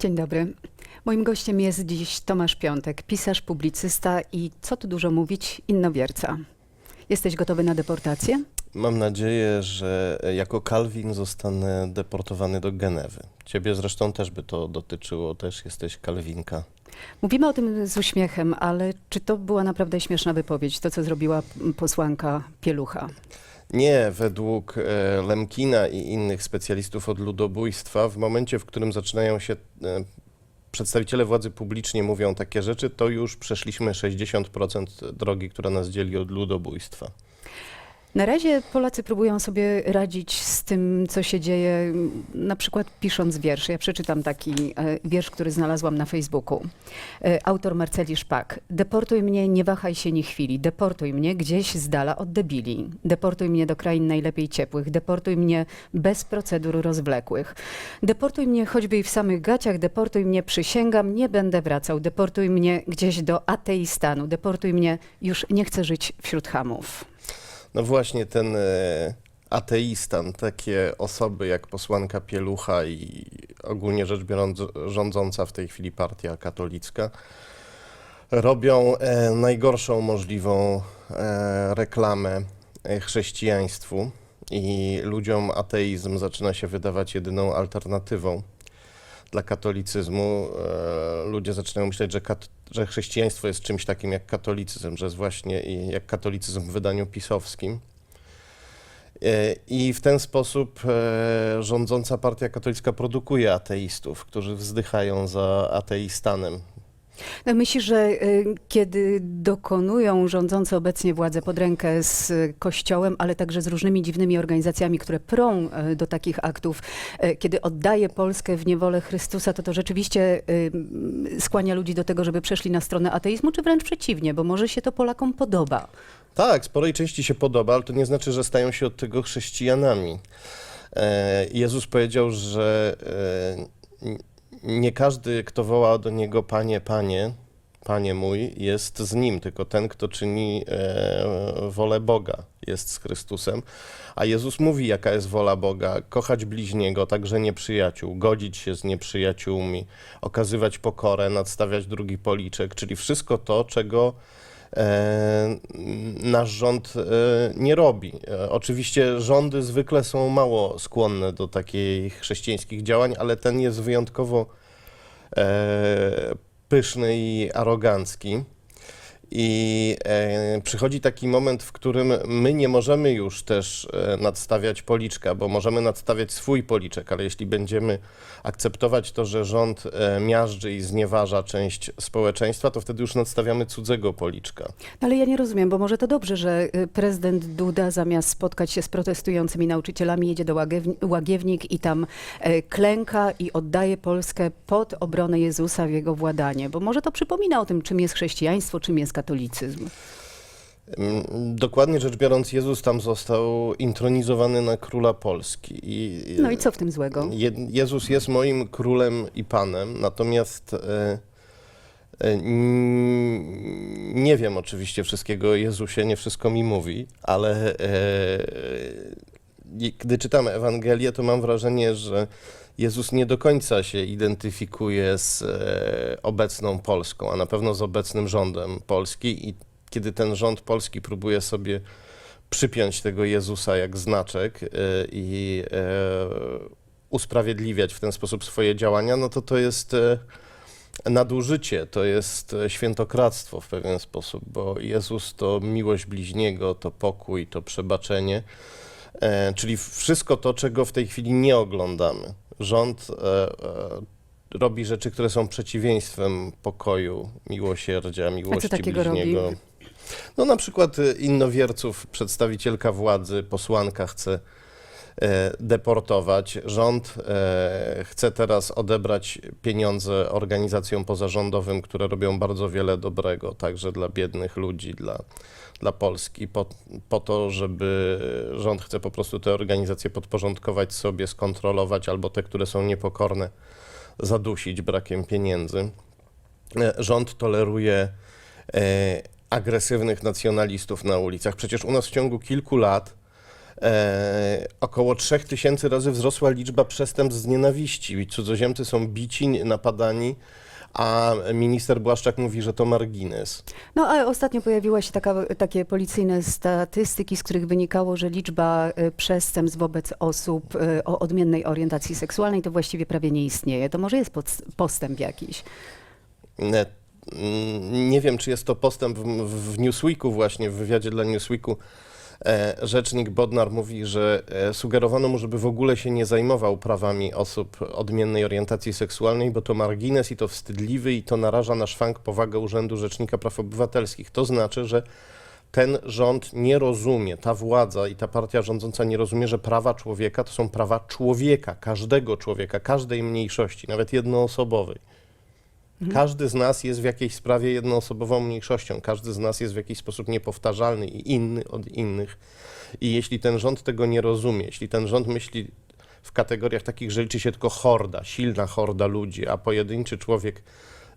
Dzień dobry. Moim gościem jest dziś Tomasz Piątek, pisarz, publicysta i co tu dużo mówić, innowierca. Jesteś gotowy na deportację? Mam nadzieję, że jako Kalwin zostanę deportowany do Genewy. Ciebie zresztą też by to dotyczyło, też jesteś Kalwinka. Mówimy o tym z uśmiechem, ale czy to była naprawdę śmieszna wypowiedź, to co zrobiła posłanka Pielucha? Nie, według e, Lemkina i innych specjalistów od ludobójstwa, w momencie, w którym zaczynają się e, przedstawiciele władzy publicznie mówią takie rzeczy, to już przeszliśmy 60% drogi, która nas dzieli od ludobójstwa. Na razie Polacy próbują sobie radzić z tym, co się dzieje, na przykład pisząc wiersz. Ja przeczytam taki e, wiersz, który znalazłam na Facebooku. E, Autor Marceli Szpak. Deportuj mnie, nie wahaj się ni chwili. Deportuj mnie gdzieś z dala od debili. Deportuj mnie do krain najlepiej ciepłych. Deportuj mnie bez procedur rozwlekłych. Deportuj mnie choćby i w samych gaciach. Deportuj mnie, przysięgam, nie będę wracał. Deportuj mnie gdzieś do ateistanu. Deportuj mnie, już nie chcę żyć wśród hamów. No właśnie ten e, ateistan, takie osoby jak posłanka Pielucha i ogólnie rzecz biorąc rządząca w tej chwili partia katolicka, robią e, najgorszą możliwą e, reklamę chrześcijaństwu i ludziom ateizm zaczyna się wydawać jedyną alternatywą dla katolicyzmu. Ludzie zaczynają myśleć, że, kat- że chrześcijaństwo jest czymś takim jak katolicyzm, że jest właśnie jak katolicyzm w wydaniu pisowskim. E, I w ten sposób e, rządząca partia katolicka produkuje ateistów, którzy wzdychają za ateistanem. No, Myślisz, że y, kiedy dokonują rządzący obecnie władze pod rękę z Kościołem, ale także z różnymi dziwnymi organizacjami, które prą y, do takich aktów, y, kiedy oddaje Polskę w niewolę Chrystusa, to to rzeczywiście skłania ludzi do tego, żeby przeszli na stronę ateizmu, czy wręcz przeciwnie, bo może się to Polakom podoba. Tak, sporej części się podoba, ale to nie znaczy, że stają się od tego chrześcijanami. E, Jezus powiedział, że e, nie każdy, kto woła do Niego Panie, Panie, Panie mój, jest z Nim, tylko ten, kto czyni e, wolę Boga, jest z Chrystusem. A Jezus mówi, jaka jest wola Boga, kochać bliźniego, także nieprzyjaciół, godzić się z nieprzyjaciółmi, okazywać pokorę, nadstawiać drugi policzek, czyli wszystko to, czego nasz rząd e, nie robi. E, Oczywiście rządy zwykle są mało skłonne do takich chrześcijańskich działań, ale ten jest wyjątkowo e, pyszny i arogancki. I e, przychodzi taki moment, w którym my nie możemy już też e, nadstawiać policzka, bo możemy nadstawiać swój policzek, ale jeśli będziemy akceptować to, że rząd e, miażdży i znieważa część społeczeństwa, to wtedy już nadstawiamy cudzego policzka. No, Ale ja nie rozumiem, bo może to dobrze, że y, prezydent Duda zamiast spotkać się z protestującymi nauczycielami jedzie do Łagiew- Łagiewnik i tam e, klęka i oddaje Polskę pod obronę Jezusa w jego władanie, bo może to przypomina o tym, czym jest chrześcijaństwo, czym jest katolicyzm. Mm, Dokładnie rzecz biorąc, Jezus tam został intronizowany na króla Polski. I, No i co w tym złego? Je, Jezus jest moim królem i panem, natomiast e, e, nie wiem oczywiście wszystkiego o Jezusie, nie wszystko mi mówi, ale e, gdy czytamy Ewangelię, to mam wrażenie, że Jezus nie do końca się identyfikuje z e, obecną Polską, a na pewno z obecnym rządem Polski. I kiedy ten rząd polski próbuje sobie przypiąć tego Jezusa jak znaczek e, i e, usprawiedliwiać w ten sposób swoje działania, no to to jest nadużycie, to jest świętokradztwo w pewien sposób, bo Jezus to miłość bliźniego, to pokój, to przebaczenie, e, czyli wszystko to, czego w tej chwili nie oglądamy. Rząd e, e, robi rzeczy, które są przeciwieństwem pokoju, miłosierdzia, miłości takiego robi? bliźniego. No na przykład innowierców, przedstawicielka władzy, posłanka chce deportować. Rząd chce teraz odebrać pieniądze organizacjom pozarządowym, które robią bardzo wiele dobrego, także dla biednych ludzi, dla, dla Polski, po, po to, żeby rząd chce po prostu te organizacje podporządkować sobie, skontrolować, albo te, które są niepokorne, zadusić brakiem pieniędzy. E, Rząd toleruje e, agresywnych nacjonalistów na ulicach. Przecież u nas w ciągu kilku lat E, około 3000 razy wzrosła liczba przestępstw z nienawiści. Cudzoziemcy są bici, napadani, a minister Błaszczak mówi, że to margines. No a ostatnio pojawiła się taka, takie policyjne statystyki, z których wynikało, że liczba y, przestępstw wobec osób y, o odmiennej orientacji seksualnej to właściwie prawie nie istnieje. To może jest postęp jakiś. Ne- mm, Nie wiem, czy jest to postęp w, w Newsweeku właśnie, w wywiadzie dla Newsweeku. E, rzecznik Bodnar mówi, że e, sugerowano mu, żeby w ogóle się nie zajmował prawami osób odmiennej orientacji seksualnej, bo to margines i to wstydliwy i to naraża na szwank powagę Urzędu Rzecznika Praw Obywatelskich. To znaczy, że ten rząd nie rozumie, ta władza i ta partia rządząca nie rozumie, że prawa człowieka to są prawa człowieka, każdego człowieka, każdej mniejszości, nawet jednoosobowej. Każdy z nas jest w jakiejś sprawie jednoosobową mniejszością, każdy z nas jest w jakiś sposób niepowtarzalny i inny od innych. I jeśli ten rząd tego nie rozumie, jeśli ten rząd myśli w kategoriach takich, że liczy się tylko horda, silna horda ludzi, a pojedynczy człowiek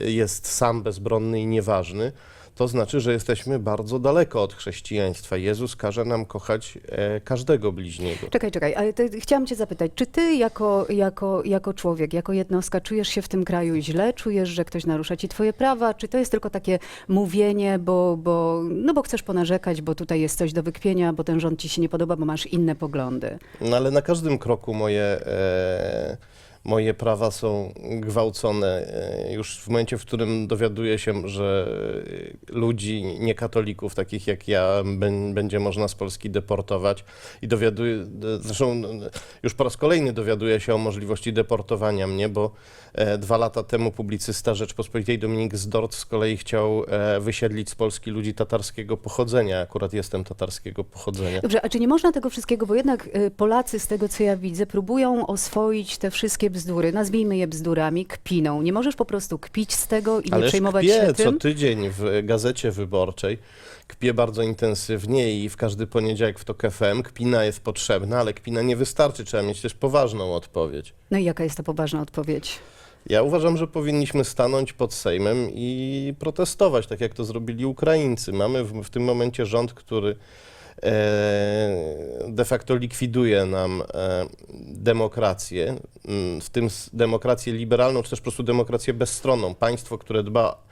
y, jest sam bezbronny i nieważny, to znaczy, że jesteśmy bardzo daleko od chrześcijaństwa. Jezus każe nam kochać e, każdego bliźniego. Czekaj, czekaj, ale ty, chciałam cię zapytać, czy ty jako, jako, jako człowiek, jako jednostka czujesz się w tym kraju źle? Czujesz, że ktoś narusza ci twoje prawa? Czy to jest tylko takie mówienie, bo, bo, no bo chcesz ponarzekać, bo tutaj jest coś do wykpienia, bo ten rząd ci się nie podoba, bo masz inne poglądy? No ale na każdym kroku moje, e, moje prawa są gwałcone. E, już w momencie, w którym dowiaduję się, że e, ludzi niekatolików, takich jak ja, bę- będzie można z Polski deportować i dowiaduję, zresztą już po raz kolejny dowiaduję się o możliwości deportowania mnie, bo e, dwa lata temu publicysta Rzeczpospolitej Dominik Zdort z kolei chciał wysiedlić z Polski ludzi tatarskiego pochodzenia. Akurat jestem tatarskiego pochodzenia. Dobrze, a czy nie można tego wszystkiego, bo jednak Polacy z tego, co ja widzę, próbują oswoić te wszystkie bzdury, nazwijmy je bzdurami, kpiną. Nie możesz po prostu kpić z tego i nie Ależ przejmować kpię się co tym? tydzień w Gazecie Wyborczej. Kpię bardzo intensywnie i w każdy poniedziałek w TOK FM. Kpina jest potrzebna, ale kpina nie wystarczy. Trzeba mieć też poważną odpowiedź. No i jaka jest to poważna odpowiedź? Ja uważam, że powinniśmy stanąć pod Sejmem i protestować, tak jak to zrobili Ukraińcy. Mamy w, w tym momencie rząd, który e, de facto likwiduje nam e, demokrację, w tym demokrację liberalną, czy też po prostu demokrację bezstronną. Państwo, które dba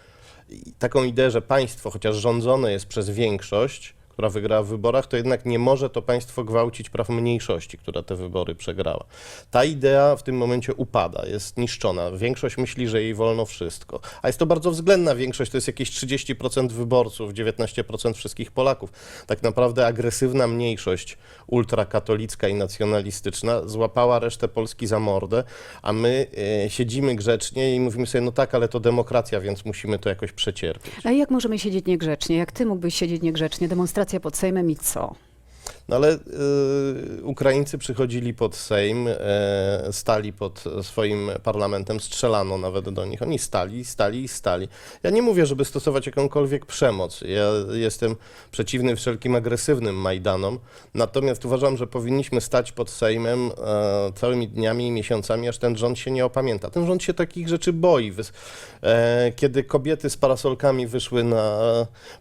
taką ideę, że państwo, chociaż rządzone jest przez większość, która wygrała w wyborach, to jednak nie może to państwo gwałcić praw mniejszości, która te wybory przegrała. Ta idea w tym momencie upada, jest niszczona. Większość myśli, że jej wolno wszystko. A jest to bardzo względna większość, to jest jakieś 30% wyborców, 19% wszystkich Polaków. Tak naprawdę agresywna mniejszość ultrakatolicka i nacjonalistyczna złapała resztę Polski za mordę, a my e, siedzimy grzecznie i mówimy sobie, no tak, ale to demokracja, więc musimy to jakoś przecierpieć. A jak możemy siedzieć niegrzecznie? Jak ty mógłbyś siedzieć niegrzecznie? Pod Sejmem i co? No ale y, Ukraińcy przychodzili pod Sejm, e, stali pod swoim parlamentem, strzelano nawet do nich. Oni stali, stali i stali. Ja nie mówię, żeby stosować jakąkolwiek przemoc. Ja jestem przeciwny wszelkim agresywnym Majdanom, natomiast uważam, że powinniśmy stać pod Sejmem e, całymi dniami i miesiącami, aż ten rząd się nie opamięta. Ten rząd się takich rzeczy boi. E, Kiedy kobiety z parasolkami wyszły na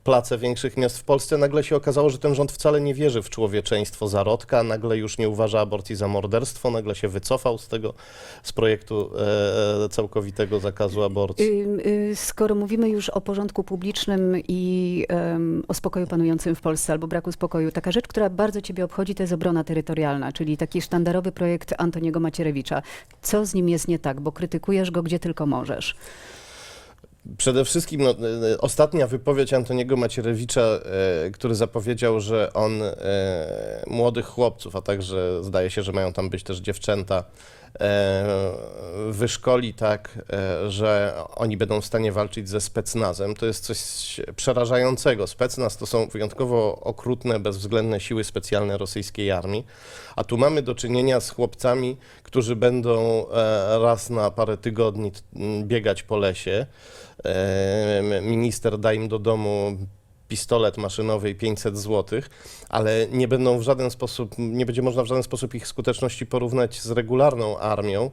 place większych miast w Polsce, nagle się okazało, że ten rząd wcale nie wierzy w człowieczeństwo zarodka, nagle już nie uważa aborcji za morderstwo, nagle się wycofał z tego, z projektu e, całkowitego zakazu aborcji. Y, y, Skoro mówimy już o porządku publicznym i o spokoju panującym w Polsce albo braku spokoju, taka rzecz, która bardzo ciebie obchodzi, to jest obrona terytorialna, czyli taki sztandarowy projekt Antoniego Macierewicza. Co z nim jest nie tak, bo krytykujesz go gdzie tylko możesz. Przede wszystkim no, e, ostatnia wypowiedź Antoniego Macierewicza, e, który zapowiedział, że on e, młodych chłopców, a także zdaje się, że mają tam być też dziewczęta, wyszkoli tak, że oni będą w stanie walczyć ze specnazem. To jest coś przerażającego. Specnaz to są wyjątkowo okrutne, bezwzględne siły specjalne rosyjskiej armii, a tu mamy do czynienia z chłopcami, którzy będą raz na parę tygodni biegać po lesie. E, Minister da im do domu pistolet maszynowy i 500 zł, ale nie będą w żaden sposób, nie będzie można w żaden sposób ich skuteczności porównać z regularną armią,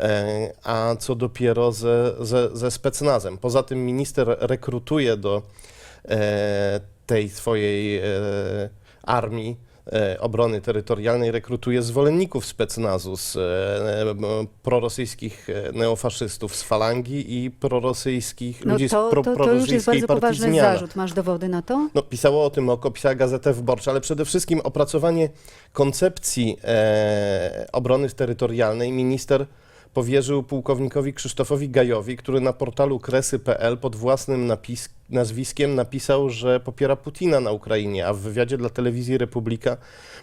e, a co dopiero ze, ze, ze specnazem. Poza tym minister rekrutuje do e, tej swojej armii Obrony Terytorialnej rekrutuje zwolenników specnazu, z e, e, prorosyjskich e, neofaszystów z falangi i prorosyjskich No ludzi to, z pro, to, to już jest bardzo poważny Zmiana. zarzut. Masz dowody na to? No, pisało o tym oko, pisała Gazetę Wyborcza, ale przede wszystkim opracowanie koncepcji e, obrony terytorialnej minister powierzył pułkownikowi Krzysztofowi Gajowi, który na portalu kresy.pl pod własnym napis, nazwiskiem napisał, że popiera Putina na Ukrainie, a w wywiadzie dla telewizji Republika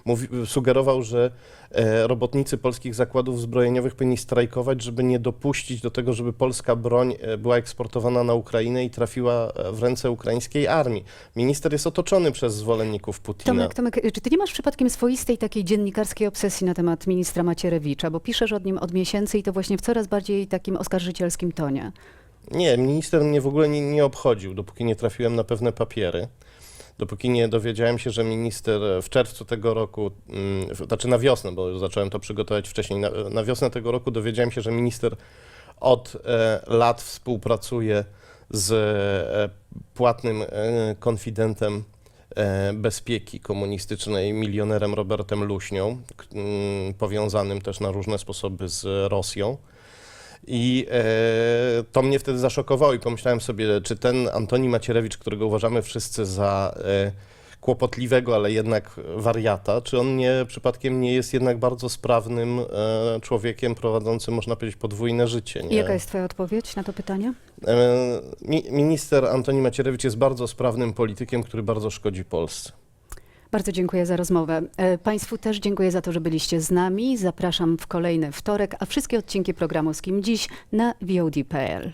mówi, sugerował, że e, robotnicy polskich zakładów zbrojeniowych powinni strajkować, żeby nie dopuścić do tego, żeby polska broń e, była eksportowana na Ukrainę i trafiła e, w ręce ukraińskiej armii. Minister jest otoczony przez zwolenników Putina. Tomek, Tomek, czy ty nie masz przypadkiem swoistej takiej dziennikarskiej obsesji na temat ministra Macierewicza, bo piszesz o nim od miesięcy i to właśnie w coraz bardziej takim oskarżycielskim tonie. Nie, minister mnie w ogóle nie, nie obchodził, dopóki nie trafiłem na pewne papiery. Dopóki nie dowiedziałem się, że minister w czerwcu tego roku, mm, znaczy na wiosnę, bo zacząłem to przygotować wcześniej, na, na wiosnę tego roku dowiedziałem się, że minister od e, lat współpracuje z e, płatnym e, konfidentem e, bezpieki komunistycznej, milionerem Robertem Luśnią, mm, powiązanym też na różne sposoby z Rosją. I e, to mnie wtedy zaszokowało i pomyślałem sobie, czy ten Antoni Macierewicz, którego uważamy wszyscy za e, kłopotliwego, ale jednak wariata, czy on nie przypadkiem nie jest jednak bardzo sprawnym e, człowiekiem prowadzącym, można powiedzieć, podwójne życie. I Nie? jaka jest twoja odpowiedź na to pytanie? E, mi, minister Antoni Macierewicz jest bardzo sprawnym politykiem, który bardzo szkodzi Polsce. Bardzo dziękuję za rozmowę. E, Państwu też dziękuję za to, że byliście z nami. Zapraszam w kolejny wtorek, a wszystkie odcinki programu z kim dziś na VOD.pl.